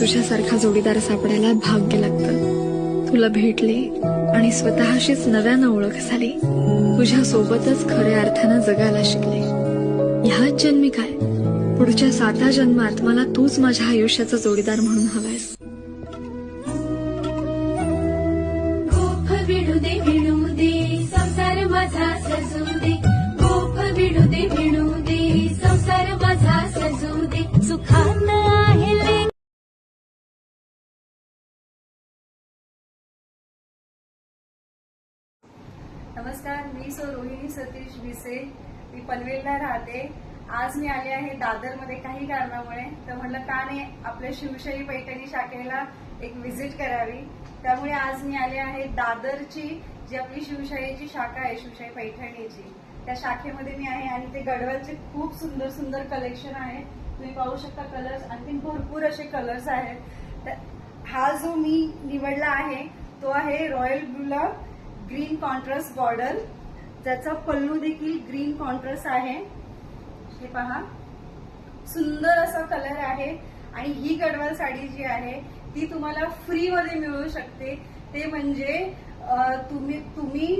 तुझ्यासारखा जोडीदार सापडायला भाग्य लागतं. तुला भेटले आणि स्वतःशीच नव्यानं ओळख झाली. तुझ्या सोबतच खऱ्या अर्थानं जगायला शिकले. ह्याच जन्मी काय? पुढच्या साता जन्मात मला तूच माझ्या आयुष्याचा जोडीदार म्हणून हवायस. नमस्कार मी सो रोहिणी सतीश भिसे. मी पनवेलला राहते. आज मी आले आहे दादरमध्ये काही कारणामुळे. तर म्हणलं का नाही आपल्या शिवशाही पैठणी शाखेला एक व्हिजिट करावी. त्यामुळे आज मी आले आहे दादरची जी आपली शिवशाहीची शाखा आहे शिवशाही पैठणीची. त्या शाखेमध्ये मी आहे आणि ते गडवालचे खूप सुंदर सुंदर कलेक्शन आहे. तुम्ही पाहू शकता कलर्स आणखी भरपूर असे कलर्स आहेत. तर हा जो मी निवडला आहे तो आहे royal blue green contrast border. ज्याचा पल्लू देखील ग्रीन कॉन्ट्रास्ट आहे. हे पहा. सुंदर असा कलर आहे. आणि ही गडवाल साडी जी आहे ती तुम्हाला फ्रीमध्ये मिळू शकते. ते म्हणजे तुम्ही तुम्ही